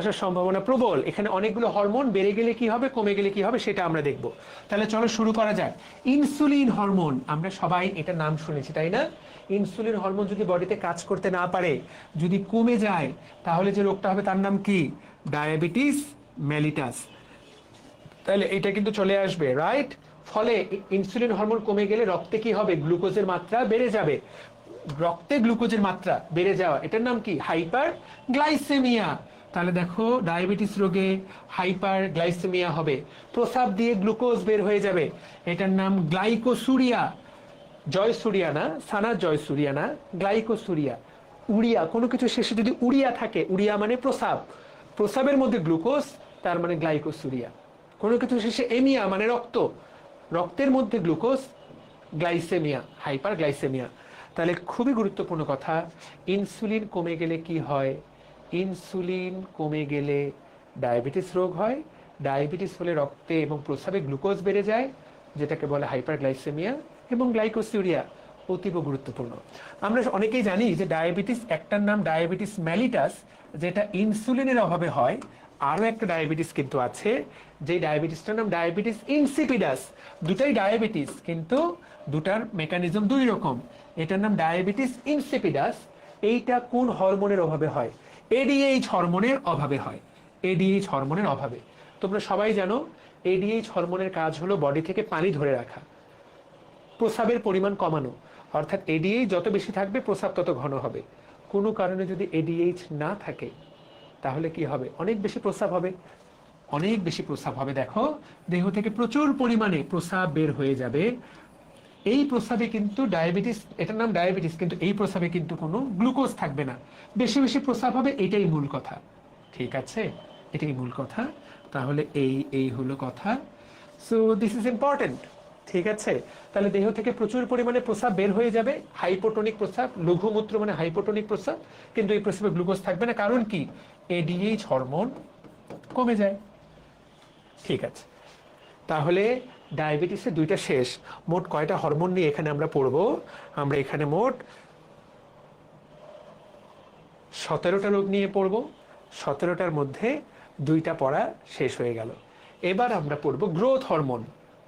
আসার সম্ভাবনা প্রবল। এখানে অনেকগুলো হরমোন বেড়ে গেলে কি হবে, কমে গেলে কি হবে, সেটা আমরা দেখব। তাহলে চলো শুরু করা যাক। ইনসুলিন হরমোন, আমরা সবাই এটা নাম শুনেছি, তাই না? ইনসুলিন হরমোন যদি বডিতে কাজ করতে না পারে, যদি কমে যায়, তাহলে যে রোগটা হবে তার নাম কি? ডায়াবেটিস মেলিটাস তাহলে এটা কিন্তু চলে আসবে রাইট ফলে ইনসুলিন হরমোন কমে গেলে রক্তে কি হবে? গ্লুকোজের মাত্রা বেড়ে যাবে। রক্তে গ্লুকোজের মাত্রা বেড়ে যাওয়া, এটার নাম কি? হাইপার গ্লাইসেমিয়া তাহলে দেখো, ডায়াবেটিস রোগে হাইপার গ্লাইসেমিয়া হবে। প্রসাব দিয়ে গ্লুকোজ বের হয়ে যাবে। এটার নাম গ্লাইকোসুরিয়া। জয়সুরিয়া না? সানা জয়সুরিয়া না? গ্লাইকোসুরিয়া। উড়িয়া, কোনো কিছু শেষে যদি উড়িয়া থাকে, উড়িয়া মানে প্রসাব প্রসাবের মধ্যে গ্লুকোজ, তার মানে গ্লাইকোসুরিয়া। কোনো কিছু শেষে এমিয়া মানে রক্ত। রক্তের মধ্যে গ্লুকোজ, গ্লাইসেমিয়া হাইপার গ্লাইসেমিয়া তাহলে খুবই গুরুত্বপূর্ণ কথা, ইনসুলিন কমে গেলে কি হয়? ইনসুলিন কমে গেলে ডায়াবেটিস রোগ হয়। ডায়াবেটিস হলে রক্তে এবং প্রস্রাবে গ্লুকোজ বেড়ে যায়, যেটাকে বলে হাইপার গ্লাইসেমিয়া এবং গ্লাইকোসিউরিয়া অতীব গুরুত্বপূর্ণ। আমরা অনেকেই জানি যে ডায়াবেটিস, একটার নাম ডায়াবেটিস ম্যালিটাস, যেটা ইনসুলিনের অভাবে হয়। আরও একটা ডায়াবেটিস কিন্তু আছে, যে ডায়াবেটিসটার নাম ডায়াবেটিস ইনসিপিডাস। দুটাই ডায়াবেটিস, কিন্তু দুটার মেকানিজম দুই রকম। এটার নাম ডায়াবেটিস ইনসিপিডাস। এইটা কোন হরমোনের অভাবে হয়? এডিএইচ হরমোনের অভাবে হয়। এডিএইচ হরমোনের অভাবে। তোমরা সবাই জানো এডিএইচ হরমোনের কাজ হলো বডি থেকে পানি ধরে রাখা। প্রস্রাবের পরিমাণ কমানো। অর্থাৎ এডিএইচ যত বেশি থাকবে, প্রস্রাব তত ঘন হবে। কোনো কারণে যদি এডিএইচ না থাকে, তাহলে কি হবে? অনেক বেশি প্রস্রাব হবে। অনেক বেশি প্রস্রাব হবে। দেখো, দেহ থেকে প্রচুর পরিমাণে প্রস্রাব বের হয়ে যাবে। এই প্রস্রাবে কিন্তু ডায়াবেটিস, এটার নাম ডায়াবেটিস, কিন্তু এই প্রস্রাবে কিন্তু কোনো গ্লুকোজ থাকবে না। বেশি বেশি প্রস্রাব হবে, এটাই মূল কথা। ঠিক আছে? এটাই মূল কথা। তাহলে এই এই হলো কথা। সো দিস ইজ ইম্পর্টেন্ট ঠিক আছে? তাহলে দেহ থেকে প্রচুর পরিমাণে প্রস্রাব বের হয়ে যাবে। হাইপোটনিক প্রস্রাব, লঘুমূত্র মানে হাইপোটনিক প্রস্রাব। কিন্তু এই প্রস্রাবে গ্লুকোজ থাকবে না। কারণ কি? এডিএইচ হরমোন কমে যায়। ঠিক আছে? তাহলে ডায়াবেটিসের দুইটা শেষ। মোট কয়টা হরমোন নিয়ে এখানে আমরা পড়ব? আমরা এখানে মোট সতেরোটা রোগ নিয়ে পড়ব। সতেরোটার মধ্যে দুইটা পড়া শেষ হয়ে গেল। এবার আমরা পড়ব গ্রোথ হরমোন।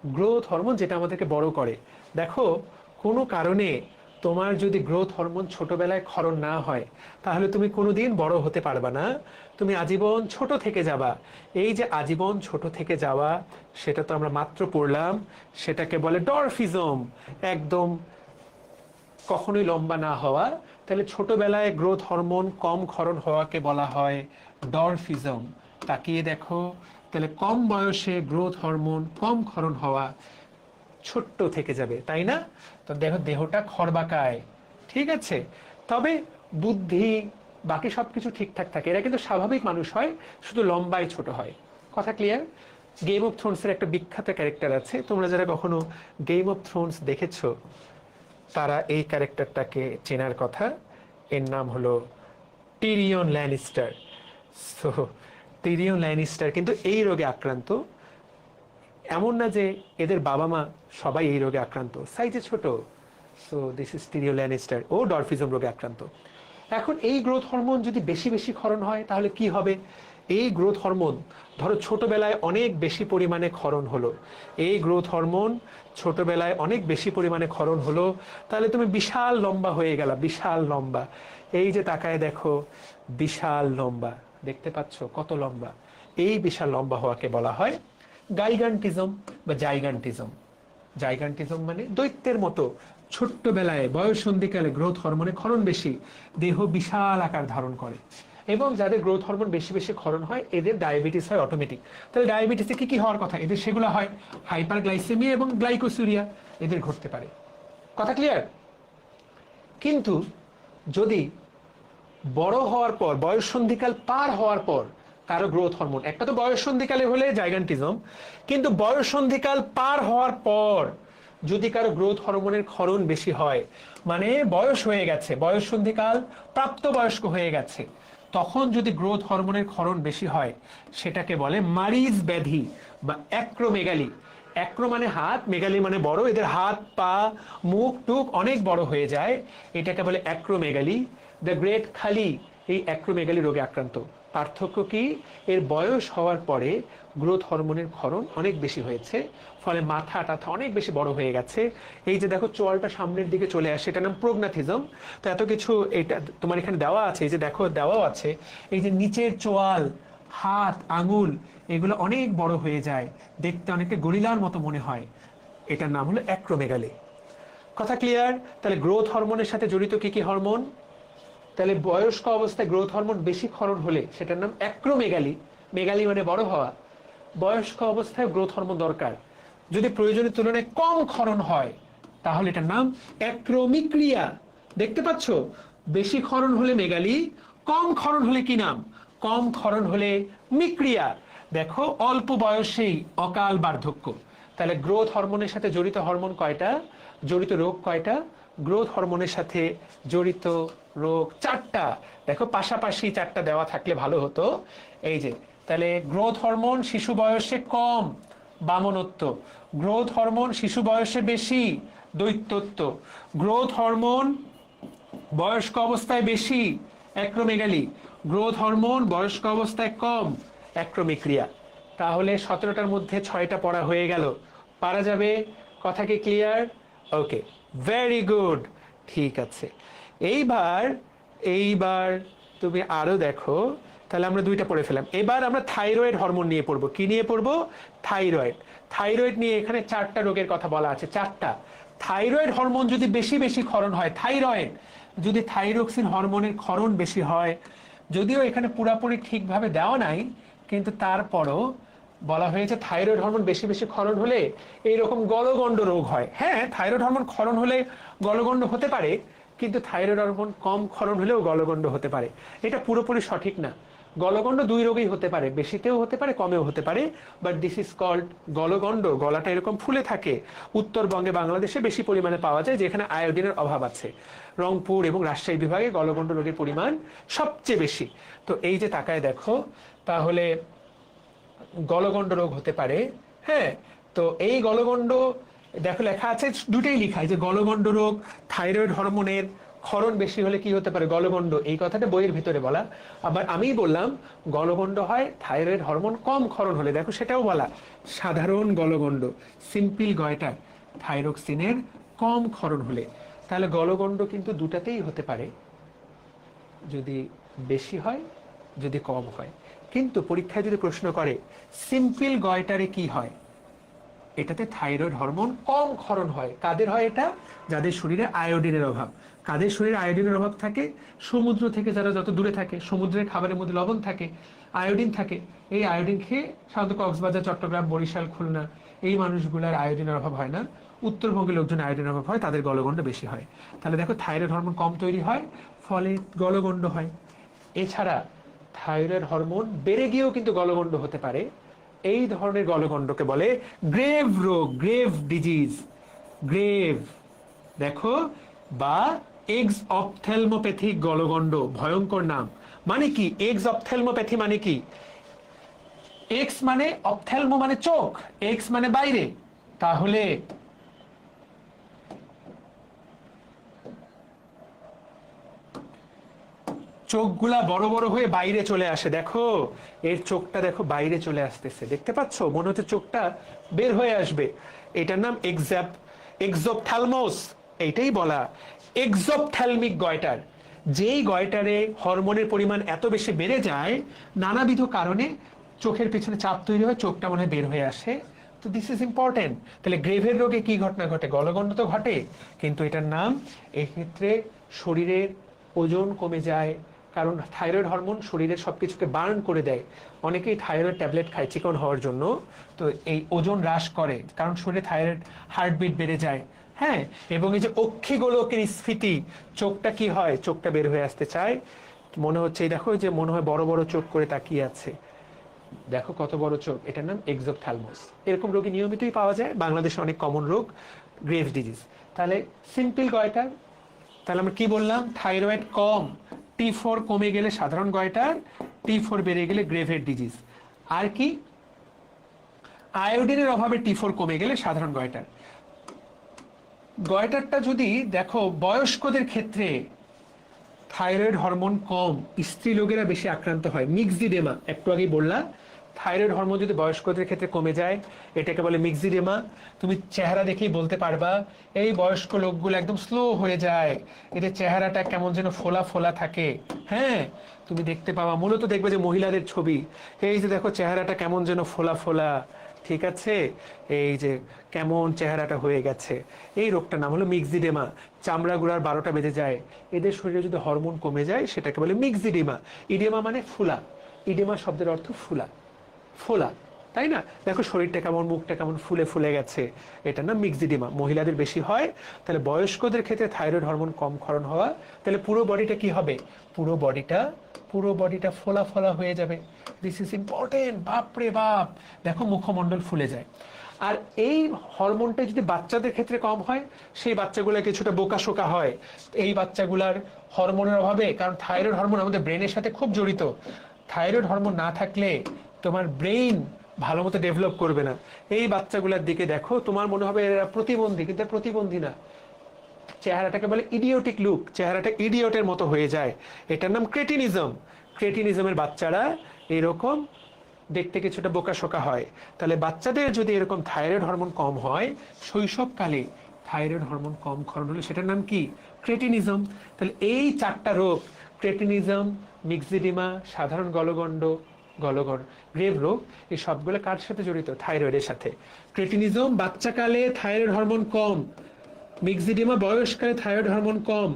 গ্রোথ হরমোন যেটা আমাদেরকে বড় করে। দেখো, কোনো কারণে তোমার যদি গ্রোথ হরমোন ছোটবেলায় ক্ষরণ না হয়, তাহলে তুমি কোনোদিন বড় হতে পারবা না। তুমি আজীবন ছোট থেকে যাবা। এই যে আজীবন ছোট থেকে যাওয়া, সেটা তো আমরা মাত্র পড়লাম। সেটাকে বলে ডরফিজম। একদম কখনোই লম্বা না হওয়া। তাহলে ছোটবেলায় গ্রোথ হরমোন কম ক্ষরণ হওয়াকে বলা হয় ডরফিজম। তাকিয়ে দেখো, তাহলে কম বয়সে গ্রোথ হরমোন কম ক্ষরণ হওয়া ছোট্ট থেকে যাবে, তাই না? তো দেহ দেহটা খরবাকায়, ঠিক আছে? তবে বুদ্ধি, বাকি সবকিছু ঠিকঠাক থাকে। এরা কিন্তু স্বাভাবিক মানুষ হয়, শুধু লম্বায় ছোট হয়। কথা ক্লিয়ার গেম অফ থ্রোনসের একটা বিখ্যাত ক্যারেক্টার আছে। তোমরা যারা কখনো গেম অফ থ্রোনস দেখেছ, তারা এই ক্যারেক্টারটাকে চেনার কথা। এর নাম হলো Tyrion Lannister so Tyrion Lannister কিন্তু এই রোগে আক্রান্ত। এমন না যে এদের বাবা মা সবাই এই রোগে আক্রান্ত। সাইজে ছোট। So this is Tyrion Lannister O dwarfism রোগে আক্রান্ত। এখন এই গ্রোথ হরমোন যদি বেশি বেশি ক্ষরণ হয়, তাহলে কি হবে? এই গ্রোথ হরমোন ধরো ছোটবেলায় অনেক বেশি পরিমাণে ক্ষরণ হলো। এই গ্রোথ হরমোন ছোটবেলায় অনেক বেশি পরিমাণে ক্ষরণ হলো। তাহলে তুমি বিশাল লম্বা হয়ে গেলা, বিশাল লম্বা। এই যে তাকায় দেখো, বিশাল লম্বা। দেখতে পাচ্ছ কত লম্বা? এই বিশাল লম্বা হওয়াকে বলা হয় গাইগান্টিজম বা জাইগান্টিজম। জাইগান্টিজম মানে দৈত্যের মতো ছোট্টবেলায় বয়স সন্ধিকালে গ্রোথ হরমোনে ক্ষরণ বেশি, দেহ বিশাল আকার ধারণ করে এবং যাদের গ্রোথ হরমোন বেশি বেশি ক্ষরণ হয়, এদের ডায়াবেটিস হয় অটোমেটিক তাহলে ডায়াবেটিসে কি কি হওয়ার কথা? এদের সেগুলো হয় হাইপার গ্লাইসেমিয়া এবং গ্লাইকোসুরিয়া এদের ঘটতে পারে। কথা ক্লিয়ার কিন্তু যদি বড় হওয়ার পর বয়স সন্ধিকাল পার হওয়ার পর কারও গ্রোথ হরমোন একটা তো বয়স সন্ধিকালে হলে জাইগান্টিজম কিন্তু বয়স সন্ধিকাল পার হওয়ার পর যদি কারও গ্রোথ হরমোনের ক্ষরণ বেশি হয় মানে বয়স হয়ে গেছে, বয়স সন্ধিকাল প্রাপ্তবয়স্ক হয়ে গেছে, তখন যদি গ্রোথ হরমোনের ক্ষরণ বেশি হয়, সেটাকে বলে মারিজ ব্যাধি বা অ্যাক্রোমেগালি অ্যাক্রো মানে হাত মেগালি মানে বড়, এদের হাত, পা, মুখ, টুক অনেক বড় হয়ে যায়, এটাকে বলে অ্যাক্রোমেগালি দ্য গ্রেট খালি এই অ্যাক্রোমেগালি রোগে আক্রান্ত। পার্থক্য কি? এর বয়স হওয়ার পরে গ্রোথ হরমোনের ক্ষরণ অনেক বেশি হয়েছে, ফলে মাথা টাথা অনেক বেশি বড় হয়ে গেছে। এই যে দেখো, চোয়ালটা সামনের দিকে চলে আসে, এটার নাম প্রোগনাথিজম। তো এত কিছু এটা তোমার এখানে দেওয়া আছে, এই যে দেখো, দেওয়াও আছে। এই যে নিচের চোয়াল, হাত, আঙুল, এগুলো অনেক বড় হয়ে যায়। দেখতে অনেকটা গরিলার মতো মনে হয়। এটার নাম হলো অ্যাক্রোমেগালি। কথা ক্লিয়ার তাহলে গ্রোথ হরমোনের সাথে জড়িত কি কি হরমোন? তাহলে বয়স্ক অবস্থায় গ্রোথ হরমোন বেশি ক্ষরণ হলে সেটার নাম অ্যাক্রোমেগালি মেগালি মানে বড় হওয়া, বয়স্ক অবস্থায় গ্রোথ হরমোন দরকার। যদি প্রয়োজনের তুলনায় কম ক্ষরণ হয়, তাহলে এটার নাম অ্যাক্রোমিক্রিয়া দেখতে পাচ্ছ? বেশি ক্ষরণ হলে মেগালি কম ক্ষরণ হলে কি নাম? কম ক্ষরণ হলে মিক্রিয়া দেখো, অল্প বয়সেই অকাল বার্ধক্য। তাহলে গ্রোথ হরমোনের সাথে জড়িত হরমোন কয়টা? জড়িত রোগ কয়টা? গ্রোথ হরমোনের সাথে জড়িত রোগ চারটা, দেখো পাশাপাশি চারটা দেওয়া থাকলে ভালো হতো। এই যে, তাহলে গ্রোথ হরমোন শিশু বয়সে কম, বামনত্ব। গ্রোথ হরমোন শিশু বয়সে বেশি, দৈত্যত্ব। গ্রোথ হরমোন বয়স্ক অবস্থায় বেশি, অ্যাক্রোমেগালি। গ্রোথ হরমোন বয়স্ক অবস্থায় কম, অ্যাক্রোমিক্রিয়া। তাহলে সতেরোটার মধ্যে ছয়টা পড়া হয়ে গেল। পারা যাবে? কথা কি ক্লিয়ার ওকে ভেরি গুড ঠিক আছে। এইবার এইবার তুমি আরও দেখো। তাহলে আমরা দুইটা পড়ে ফেলাম এবার আমরা থাইরয়েড হরমোন নিয়ে পড়ব। কি নিয়ে পড়ব? থাইরয়েড। থাইরয়েড নিয়ে এখানে চারটা রোগের কথা বলা আছে। চারটা। থাইরয়েড হরমোন যদি বেশি বেশি ক্ষরণ হয়, থাইরয়েড, যদি থাইরক্সিন হরমোনের ক্ষরণ বেশি হয়, যদিও এখানে পুরাপুরি ঠিকভাবে দেওয়া নাই, কিন্তু তারপরও বলা হয়েছে থাইরয়েড হরমোন বেশি বেশি ক্ষরণ হলে এইরকম গলগণ্ড রোগ হয়। হ্যাঁ থাইরয়েড হরমোন ক্ষরণ হলে গলগণ্ড হতে পারে, কিন্তু থাইরয়েড হরমোন কম ক্ষরণ হলেও গলগণ্ড হতে পারে। এটা পুরোপুরি সঠিক না। গলগণ্ড দুই রোগেই হতে পারে, বেশিতেও হতে পারে, কমেও হতে পারে বাট দিস ইজ কল্ড গলগণ্ড। গলাটা এরকম ফুলে থাকে। উত্তরবঙ্গে, বাংলাদেশে বেশি পরিমাণে পাওয়া যায়, যেখানে আয়োডিনের অভাব আছে। রংপুর এবং রাজশাহী বিভাগে গলগণ্ড রোগের পরিমাণ সবচেয়ে বেশি। তো এই যে তাকায় দেখো, তাহলে গলগণ্ড রোগ হতে পারে হ্যাঁ? তো এই গলগণ্ড, দেখো লেখা আছে দুটাই লেখা যে গলগণ্ড রোগ, থাইরয়েড হরমোনের ক্ষরণ বেশি হলে কি হতে পারে? গলগণ্ড, এই কথাটা বইয়ের ভিতরে বলা। আবার আমিই বললাম, গলগণ্ড হয়, থাইরয়েড হরমোন কম ক্ষরণ হলে, দেখো সেটাও বলা। সাধারণ গলগণ্ড, সিম্পল গয়টার থাইরক্সিনের কম ক্ষরণ হলে। তাহলে গলগণ্ড কিন্তু দুটাতেই হতে পারে। যদি বেশি হয়, যদি কম হয়। কিন্তু পরীক্ষায় যদি প্রশ্ন করে, সিম্পল গয়টারে কি হয়? এটাতে থাইরয়েড হরমোন কম ক্ষরণ হয়। কাদের হয় এটা? যাদের শরীরে আয়োডিনের অভাব। কাদের শরীরে আয়োডিনের অভাব থাকে? সমুদ্র থেকে যারা যত দূরে থাকে, সমুদ্রের খাবারের মধ্যে লবণ থাকে, আয়োডিন থাকে, এই আয়োডিন খেয়ে সাধারণত কক্সবাজার, চট্টগ্রাম, বরিশাল, খুলনা, এই মানুষগুলোর আয়োডিনের অভাব হয় না। উত্তরবঙ্গের লোকজন আয়োডিনের অভাব হয়, তাদের গলগণ্ড বেশি হয়। তাহলে দেখো, থাইরয়েড হরমোন কম তৈরি হয়, ফলে গলগণ্ড হয়। এছাড়া থাইরয়েড হরমোন বেড়ে গিয়েও কিন্তু গলগণ্ড হতে পারে। এই ধরনের গলগণ্ডকে বলে গ্রেভ রোগ গ্রেভ ডিজিজ গ্রেভ দেখো, বা এক্স অপথেলমোপ্যাথিক গলগণ্ড, ভয়ঙ্কর নাম। মানে কি? এক্স অপথেলমোপ্যাথি মানে কি? এক্স মানে অপথেলমো মানে চোখ এক্স মানে বাইরে। তাহলে চোখগুলা বড় বড় হয়ে বাইরে চলে আসে। দেখো, এর চোখটা দেখো বাইরে চলে আসতেছে। দেখতে পাচ্ছ? মনে হচ্ছে চোখটা বের হয়ে আসবে। এটার নাম এক্সাপ এক্সোপথ্যালমোস এইটাই বলা। এক্সোপথ্যালমিক গয়টার। যেই গয়টারে হরমোনের পরিমাণ এত বেশি বেড়ে যায়, নানাবিধ কারণে চোখের পিছনে চাপ তৈরি হয়, চোখটা মনে বের হয়ে আসে। তো দিস ইজ ইম্পর্টেন্ট তাহলে গ্রেভের রোগে কি ঘটনা ঘটে? গলগণ্ড তো ঘটে, কিন্তু এটার নাম এক্ষেত্রে শরীরের ওজন কমে যায় কারণ থাইরয়েড হরমোন শরীরের সবকিছুকে বার্ন করে দেয়। অনেকেই থাইরয়েড ট্যাবলেট খায় চিকন হওয়ার জন্য। তো এই ওজন হ্রাস করে, কারণ শরীরে থাইরয়েড হার্টবিট বেড়ে যায়। হ্যাঁ এবং এই যে অক্ষিগোলকের স্ফীতি চোখটা কি হয়? চোখটা বের হয়ে আসতে চায়। মনে হচ্ছে, এই দেখো যে মনে হয় বড় বড় চোখ করে তাকিয়ে আছে। দেখো কত বড় চোখ, এটার নাম এক্সোপথ্যালমোস এরকম রোগী নিয়মিতই পাওয়া যায়, বাংলাদেশে অনেক কমন রোগ গ্রেভ ডিজিজ তাহলে সিম্পল গয়টার তাহলে আমরা কি বললাম? থাইরয়েড কম টি ফোর কমে গেলে সাধারণ গয়টার টি ফোর বেড়ে গেলে গ্রেভের ডিজিজ আর কি? আয়োডিনের অভাবে টি ফোর কমে গেলে সাধারণ গয়টার গয়টারটা যদি দেখো, বয়স্কদের ক্ষেত্রে থাইরয়েড হরমোন কম স্ত্রী লোকেরা বেশি আক্রান্ত হয়। মিক্সডিডেমা একটু আগেই বললাম। থাইরয়েড হরমোন যদি বয়স্কদের ক্ষেত্রে কমে যায়, এটাকে বলে মিক্সিডেমা তুমি চেহারা দেখেই বলতে পারবা, এই বয়স্ক লোকগুলো একদম স্লো হয়ে যায়। এদের চেহারাটা কেমন যেন ফোলা ফোলা থাকে। হ্যাঁ তুমি দেখতে পাবা, মূলত দেখবে যে মহিলাদের ছবি। এই যে দেখো চেহারাটা কেমন যেন ফোলা ফোলা, ঠিক আছে? এই যে কেমন চেহারাটা হয়ে গেছে। এই রোগটার নাম হলো মিক্সিডেমা চামড়া গুড়ার বারোটা বেজে যায়। এদের শরীরে যদি হরমোন কমে যায়, সেটাকে বলে মিক্সিডেমা ইডেমা মানে ফুলা। ইডেমা শব্দের অর্থ ফুলা। ফোলা, তাই না? দেখো শরীরটা কেমন, মুখটা কেমন ফুলে ফুলে গেছে। এটা না মিক্সিডিমা মহিলাদের বেশি হয়, তাহলে বয়স্কদের ক্ষেত্রে থাইরয়েড হরমোন কম ক্ষরণ হওয়া, তাহলে পুরো বডিটা কি হবে? পুরো বডিটা পুরো বডিটা ফোলা ফোলা হয়ে যাবে। দিস ইজ ইম্পর্টেন্ট বাপরে বাপ! দেখো মুখমণ্ডল ফুলে যায়। আর এই হরমোনটা যদি বাচ্চাদের ক্ষেত্রে কম হয়, সেই বাচ্চাগুলো কিছুটা বোকা শোকা হয়। এই বাচ্চাগুলার হরমোনের অভাবে, কারণ থাইরয়েড হরমোন আমাদের ব্রেনের সাথে খুব জড়িত। থাইরয়েড হরমোন না থাকলে তোমার ব্রেইন ভালো মতো ডেভেলপ করবে না। এই বাচ্চাগুলোর দিকে দেখো, তোমার মনে হবে এরা প্রতিবন্ধী, কিন্তু প্রতিবন্ধী না। চেহারাটাকে বলে ইডিওটিক লুক চেহারাটা ইডিওটের মতো হয়ে যায়। এটার নাম ক্রেটিনিজম ক্রেটিনিজমের বাচ্চারা এরকম দেখতে কিছুটা বোকা শোকা হয়। তাহলে বাচ্চাদের যদি এরকম থাইরয়েড হরমোন কম হয়, শৈশবকালে থাইরয়েড হরমোন কম ক্ষরণ হলে সেটার নাম কি? ক্রেটিনিজম তাহলে এই চারটা রোগ ক্রেটিনিজম মিক্সিডিমা সাধারণ গলগণ্ড গলগণ্ড গ্রেভ রোগ, এই সবগুলো কার সাথে জড়িত? থাইরয়েডের সাথে। ক্রেটিনিজম, বাচ্চাকালে থাইরয়েড হরমোন কম। মিক্সিডিমা বয়সকালে থাইরয়েড হরমোন কম।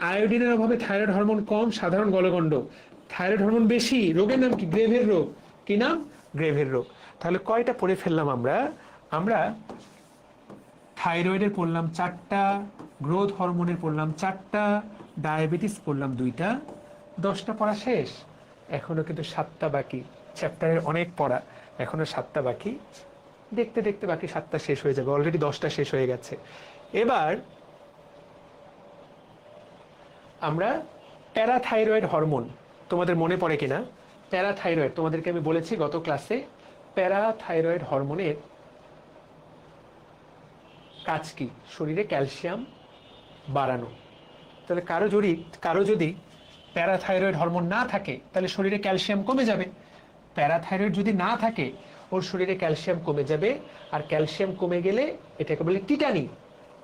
আয়োডিনের অভাবে থাইরয়েড হরমোন কম, সাধারণ গলগণ্ড। থাইরয়েড হরমোন বেশি, রোগের নাম কি? গ্রেভের রোগ। কি নাম? গ্রেভের রোগ। তাহলে কয়টা পড়ে ফেললাম আমরা? আমরা থাইরয়েডের পড়লাম চারটা, গ্রোথ হরমোনের পড়লাম চারটা, ডায়াবেটিস পড়লাম দুইটা। দশটা পড়া শেষ। এখনও কিন্তু সাতটা বাকি। চ্যাপ্টারের অনেক পড়া, এখনও সাতটা বাকি। দেখতে দেখতে বাকি সাতটা শেষ হয়ে যাবে অলরেডি দশটা শেষ হয়ে গেছে। এবার আমরা প্যারাথাইরয়েড হরমোন, তোমাদের মনে পড়ে কিনা? প্যারাথাইরয়েড, তোমাদেরকে আমি বলেছি গত ক্লাসে, প্যারাথাইরয়েড হরমোনের কাজ কি? শরীরে ক্যালসিয়াম বাড়ানো। তাহলে কারও যদি কারও যদি প্যারাথাইরয়েড হরমোন না থাকে, তাহলে শরীরে ক্যালসিয়াম কমে যাবে। প্যারাথাইরয়েড যদি না থাকে, ওর শরীরে ক্যালসিয়াম কমে যাবে, আর ক্যালসিয়াম কমে গেলে এটাকে বলে টিটানি।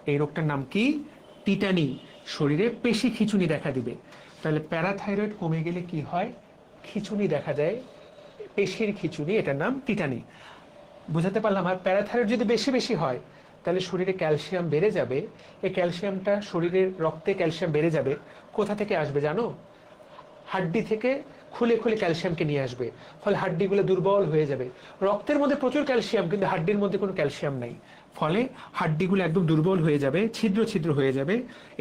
এই রোগটার নাম কি? টিটানি। শরীরে পেশি খিচুনি দেখা দিবে। তাহলে প্যারাথাইরয়েড কমে গেলে কি হয়? খিচুনি দেখা যায়। পেশির খিচুনি, এটার নাম টিটানি। বুঝাতে পারলাম? আর প্যারাথাইরয়েড যদি বেশি বেশি হয়, তাহলে শরীরে ক্যালসিয়াম বেড়ে যাবে। এই ক্যালসিয়ামটা শরীরের রক্তে ক্যালসিয়াম বেড়ে যাবে। কোথা থেকে আসবে জানো? হাড্ডি থেকে খুলে খুলে ক্যালসিয়ামকে নিয়ে আসবে। ফলে হাড্ডিগুলো দুর্বল হয়ে যাবে। রক্তের মধ্যে প্রচুর ক্যালসিয়াম, কিন্তু হাড্ডির মধ্যে কোনো ক্যালসিয়াম নাই। ফলে হাড্ডিগুলো একদম দুর্বল হয়ে যাবে, ছিদ্র ছিদ্র হয়ে যাবে।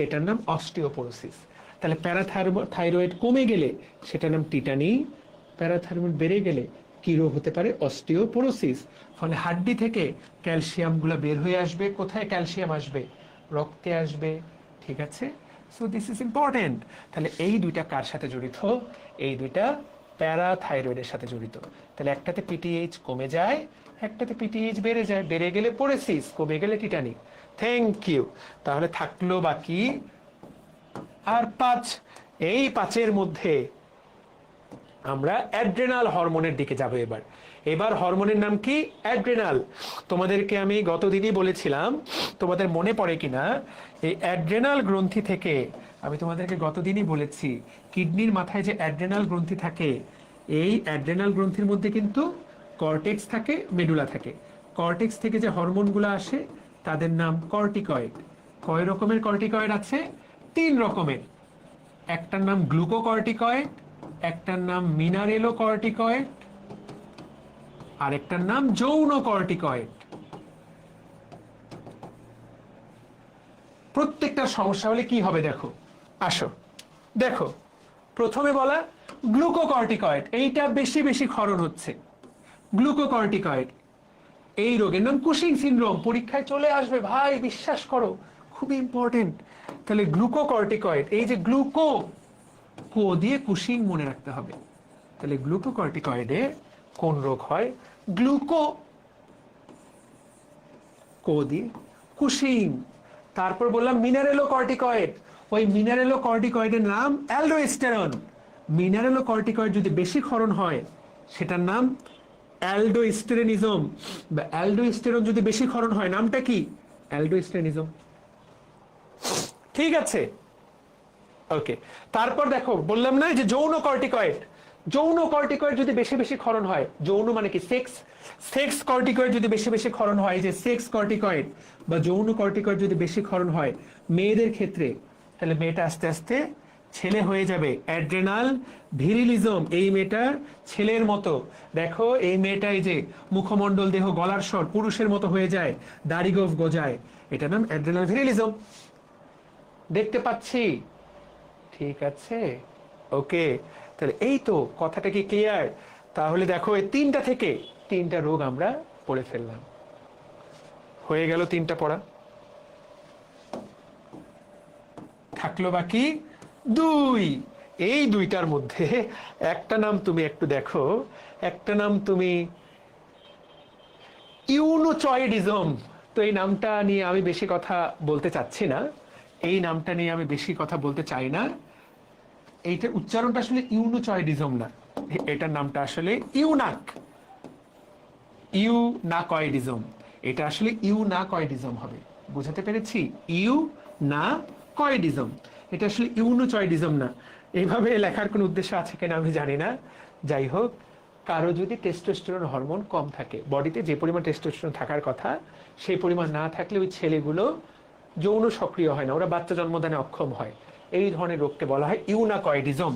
এটার নাম অস্টিওপোরোসিস। তাহলে প্যারাথাইরয়েড কমে গেলে সেটার নাম টিটানি। প্যারাথাইরয়েড বেড়ে গেলে কি রোগ হতে পারে অস্টিওপোরোসিস। ফলে হাড্ডি থেকে ক্যালসিয়ামগুলো বের হয়ে আসবে। কোথায় ক্যালসিয়াম আসবে? রক্তে আসবে। ঠিক আছে? সো দিস ইজ ইম্পর্টেন্ট তাহলে এই দুইটা কার সাথে জড়িত? এই দুইটা প্যারাথাইরয়েডের সাথে জড়িত। তাহলে একটাতে পিটিএইচ কমে যায়, একটাতে পিটিএইচ বেড়ে যায়। বেড়ে গেলে পড়েছিস কমে গেলে টিটানি থ্যাংক ইউ তাহলে থাকল বাকি আর পাঁচ। এই পাঁচের মধ্যে আমরা অ্যাড্রেনাল হরমোনের দিকে যাব এবার। এবার হরমোনের নাম কি? অ্যাড্রেনাল। তোমাদেরকে আমি গতদিনই বলেছিলাম, তোমাদের মনে পড়ে কিনা? এই অ্যাড্রেনাল গ্রন্থি থেকে, আমি তোমাদেরকে গতদিনই বলেছি, কিডনির মাথায় যে অ্যাড্রেনাল গ্রন্থি থাকে, এই অ্যাড্রেনাল গ্রন্থির মধ্যে কিন্তু কর্টেক্স থাকে, মেডুলা থাকে। কর্টেক্স থেকে যে হরমোনগুলো আসে, তাদের নাম কর্টিকয়েড। কয় রকমের কর্টিকয়েড আছে? তিন রকমের। একটার নাম গ্লুকোকর্টিকয়েড, একটার নাম মিনারেলো কর্টিকয়েড আর একটার নাম যৌন কর্টিকয়েড। প্রত্যেকটা সমস্যা হলে কি হবে দেখো? আসো। দেখো, প্রথমে বলা গ্লুকোকর্টিকয়েড, এইটা বেশি বেশি ক্ষরণ হচ্ছে। গ্লুকোকর্টিকয়েড, এই রোগের নাম কুশিং সিনড্রোম। পরীক্ষায় চলে আসবে, ভাই বিশ্বাস করো, খুবই ইম্পর্টেন্ট তাহলে গ্লুকোকর্টিকয়েড, এই যে গ্লুকো, কো দিয়ে কুশিং মনে রাখতে হবে। তাহলে গ্লুকোকর্টিকয়েডে কোন রোগ হয়? গ্লুকো কো দিয়ে কুশিং তারপর বললাম মিনারেলো কর্টিকয়েড ওই মিনারেলো কর্টিকয়েডের নাম অ্যালডোস্টেরন মিনারেলো কর্টিকয়েড যদি বেশি ক্ষরণ হয়, সেটার নাম অ্যালডোস্টেরনিজম বা অ্যালডোস্টেরন যদি বেশি ক্ষরণ হয়, নামটা কি? অ্যালডোস্টেরনিজম ঠিক আছে? ওকে তারপর দেখো, বললাম না যে যৌন কর্টিকয়েড যৌন কর্টিকয়েড যদি বেশি বেশি ক্ষরণ হয়, যৌন মানে কি? সেক্স সেক্স কর্টিকয়েড যদি বেশি বেশি ক্ষরণ হয় যে সেক্স কর্টিকয়েড বা যৌন কর্টিকয়েড যদি বেশি ক্ষরণ হয়, মেয়েদের ক্ষেত্রে, তাহলে মেয়েটা আস্তে আস্তে ছেলে হয়ে যাবে। অ্যাড্রেনাল ভিরিলিজম এই মেয়েটার ছেলের মতো। দেখো, এই মেয়েটা এই যে মুখমণ্ডল দেহ গলার স্বর পুরুষের মতো হয়ে যায়, দাড়ি গোফ গজায়। এটা নাম অ্যাড্রেনাল ভিরিলিজম দেখতে পাচ্ছি? ঠিক আছে? ওকে তাহলে এই তো কথাটা কি ক্লিয়ার তাহলে দেখো এই তিনটা থেকে তিনটা রোগ আমরা পড়ে ফেললাম। হয়ে গেল তিনটা পড়া। থাকল বাকি দুই। এই দুইটার মধ্যে একটা নাম তুমি একটু দেখো, একটা নাম তুমি ইউনোচয়েডিজম। তো এই নামটা নিয়ে আমি বেশি কথা বলতে চাচ্ছি না। এই নামটা নিয়ে আমি বেশি কথা বলতে চাই না। এইটার উচ্চারণটা আসলে ইউনোচয়েডিজম না এটার নামটা আসলে ইউনাক। ইউ না কয়েডিজম এটা আসলে ইউ না কয়েডিজম হবে। বুঝাতে পেরেছি? ইউ না কয়েডিজম এটা আসলে ইউনোচয়েডিজম না এইভাবে লেখার কোনো উদ্দেশ্য আছে কিনা আমি জানি না। যাই হোক, কারও যদি টেস্টোস্টেরন হরমোন কম থাকে, বডিতে যে পরিমাণ টেস্টোস্টেরন থাকার কথা, সেই পরিমাণ না থাকলে ওই ছেলেগুলো যৌন সক্রিয় হয় না। ওরা বাচ্চা জন্মদানে অক্ষম হয়। এই ধরনের রোগকে বলা হয় ইউনাকয়েডিজম।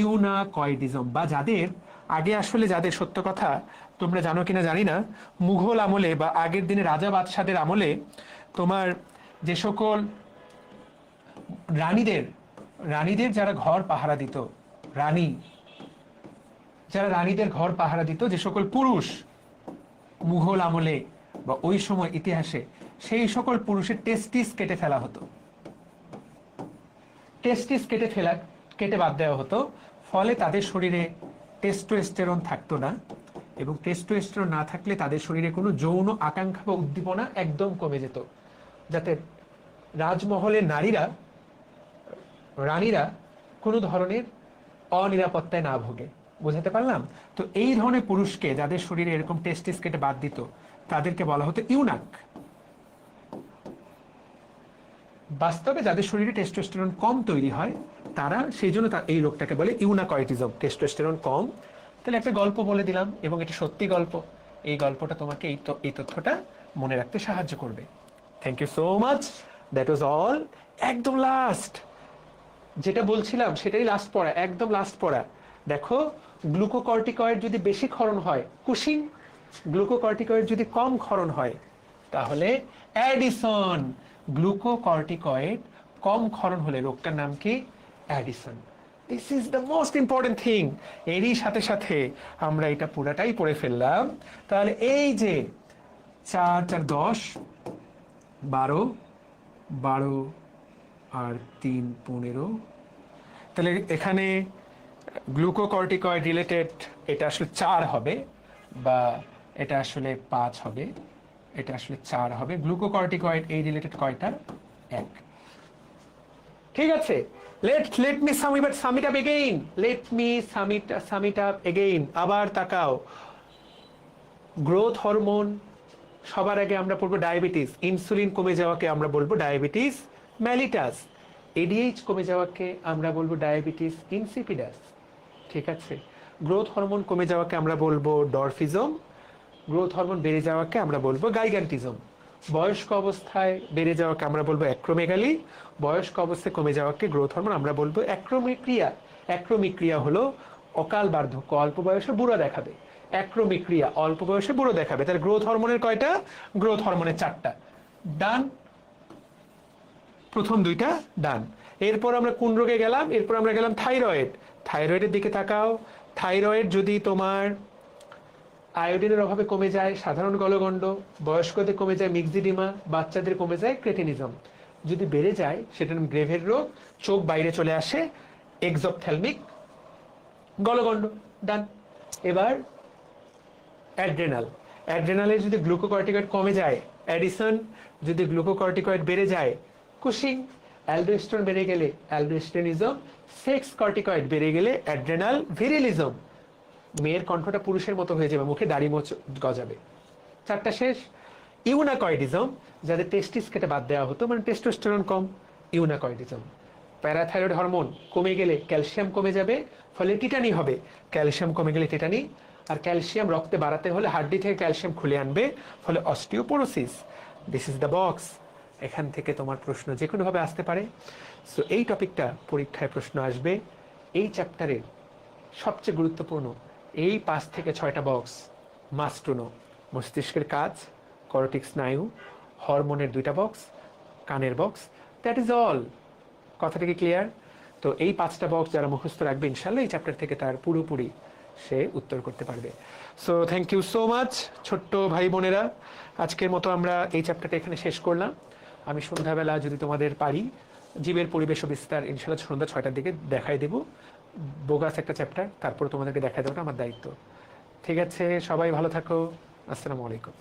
ইউনাকয়েডিজম বা যাদের আগে আসলে যাদের সত্য কথা তোমরা জানো কিনা জানি না, মুঘল আমলে বা আগের দিনে রাজা বাদশাদের আমলে তোমার যে সকল রানীদের রানীদের যারা ঘর পাহারা দিত, রানী, যারা রানীদের ঘর পাহারা দিত, যে সকল পুরুষ মুঘল আমলে বা ওই সময় ইতিহাসে, সেই সকল পুরুষের টেস্টিস কেটে ফেলা হতো। টেস্টিস কেটে ফেলা, কেটে বাদ দেওয়া হতো। ফলে তাদের শরীরে টেস্টোস্টেরন থাকতো না এবং টেস্টোস্টেরন না থাকলে তাদের শরীরে কোনো যৌন আকাঙ্ক্ষা বা উদ্দীপনা একদম কমে যেত। যাতে রাজমহলের নারীরা, রানীরা কোনো ধরনের অনিরাপত্তায় না ভোগে। বোঝাতে পারলাম? তো এই ধরনের পুরুষকে যাদের শরীরে এরকম টেস্টিস কেটে বাদ দিত, তাদেরকে বলা হতো ইউনাক। বাস্তবে যাদের শরীরে টেস্টোস্টেরন কম তৈরি হয়, তারা সেই জন্য এই রোগটাকে বলে ইউনাকয়েটিজম। টেস্টোস্টেরন কম। তাহলে একটা গল্প বলে দিলাম, এবং এটা সত্যি গল্প। এই গল্পটা তোমাকে এই এই তথ্যটা মনে রাখতে সাহায্য করবে। Thank you so much that was all একদম লাস্ট যেটা বলছিলাম, সেটাই লাস্ট পড়া, একদম লাস্ট পড়া। দেখো গ্লুকোকর্টিকয়েড যদি বেশি ক্ষরণ হয় কুশিং গ্লুকোকর্টিকয়েড যদি কম ক্ষরণ হয়, তাহলে অ্যাডিসন। গ্লুকোকর্টিকয়েড কম ক্ষরণ হলে রোগটার নাম কি? Addison. This is the most important thing এরই সাথে সাথে আমরা এটা পুরাটাই পড়ে ফেললাম। তাহলে এই যে চার চার, দশ, বারো বারো আর তিন, পনেরো, তাহলে এখানে গ্লুকোকর্টিকয়েড রিলেটেড এটা আসলে চার হবে বা এটা আসলে পাঁচ হবে। এটা আসলে চার হবে। গ্লুকোকর্টিকয়েড, এই রিলেটেড কয়টা এক। ঠিক আছে। Let let me sum it sum up again let me sum it up again আবার তাকাও। গ্রোথ হরমোন সবার আগে আমরা পড়ব ডায়াবেটিস ইনসুলিন কমে যাওয়াকে আমরা বলব ডায়াবেটিস ম্যালিটাস এডিএইচ কমে যাওয়াকে আমরা বলব ডায়াবেটিস ইনসিপিডাস ঠিক আছে। গ্রোথ হরমোন কমে যাওয়াকে আমরা বলব ডরফিজম গ্রোথ হরমোন বেড়ে যাওয়াকে আমরা বলব গাইগান্টিজম বয়স্ক অবস্থায় বেড়ে যাওয়াকে আমরা বলব অ্যাক্রোমেগালি বয়স্ক অবস্থায় কমে যাওয়াকে গ্রোথ হরমোন আমরা বলব অ্যাক্রোমিক্রিয়া অ্যাক্রোমিক্রিয়া হলো অকাল বার্ধক্য, অল্প বয়সে বুড়ো দেখাবে। অ্যাক্রোমিক্রিয়া অল্প বয়সে বুড়ো দেখাবে। তাহলে গ্রোথ হরমোনের কয়টা? গ্রোথ হরমোনের চারটা। ডান প্রথম দুইটা ডান এরপর আমরা কোন রোগে গেলাম? এরপর আমরা গেলাম থাইরয়েড থাইরয়েডের দিকে তাকাও। থাইরয়েড যদি তোমার আয়োডিনের অভাবে কমে যায় সাধারণ গলগণ্ড, বয়স্কদের কমে যায় মিক্সিডিমা বাচ্চাদের কমে যায় ক্রেটিনিজম। যদি বেড়ে যায় সেটা গ্রেভের রোগ, চোখ বাইরে চলে আসে এক্সোপথ্যালমিক গলগণ্ড। ডান এবার অ্যাড্রেনাল অ্যাড্রেনালে যদি গ্লুকোকর্টিকয়েড কমে যায় অ্যাডিসন যদি গ্লুকোকর্টিকয়েড বেড়ে যায় কুশিং অ্যালডোস্টেরন বেড়ে গেলে অ্যালডোস্টেরনিজম সেক্স কর্টিকয়েড বেড়ে গেলে অ্যাড্রেনাল ভিরিলিজম মেয়ের কণ্ঠটা পুরুষের মতো হয়ে যাবে, মুখে দাড়ি মোচ গজাবে। চারটা শেষ। ইউনাকয়েডিজম, যাদের টেস্টিস কেটে বাদ দেওয়া হতো মানে টেস্টোস্টেরন কম, ইউনাকয়েডিজম। প্যারাথাইরয়েড হরমোন কমে গেলে ক্যালসিয়াম কমে যাবে, ফলে টিটানি হবে। ক্যালসিয়াম কমে গেলে টিটানি, আর ক্যালসিয়াম রক্তে বাড়াতে হলে হাড্ডি থেকে ক্যালসিয়াম খুলে আনবে, ফলে osteoporosis. This is the box এখান থেকে তোমার প্রশ্ন যে কোনোভাবে আসতে পারে। সো এই টপিকটা পরীক্ষায় প্রশ্ন আসবে। এই চ্যাপ্টারের সবচেয়ে গুরুত্বপূর্ণ এই পাঁচ থেকে ছয়টা বক্স মাস্টুনো মস্তিষ্কের কাজ করটিক স্নায়ু হরমোনের দুইটা বক্স কানের বক্স দ্যাট ইজ অল কথাটা কি ক্লিয়ার তো এই পাঁচটা বক্স যারা মুখস্থ রাখবে ইনশাল্লাহ এই চ্যাপ্টার থেকে তার পুরোপুরি সে উত্তর করতে পারবে। So thank you so much ছোট্ট ভাই বোনেরা। আজকের মতো আমরা এই চ্যাপ্টারটা এখানে শেষ করলাম। আমি সন্ধ্যাবেলা যদি তোমাদের পারি, জীবের পরিবেশ বিস্তার ইনশাল্লাহ সন্ধ্যা ছয়টার দিকে দেখাই দেবো। বোগাস একটা চ্যাপ্টার তারপর তোমাদেরকে দেখা দেওয়াটা আমার দায়িত্ব। ঠিক আছে, সবাই ভালো থাকো, আসসালামু আলাইকুম।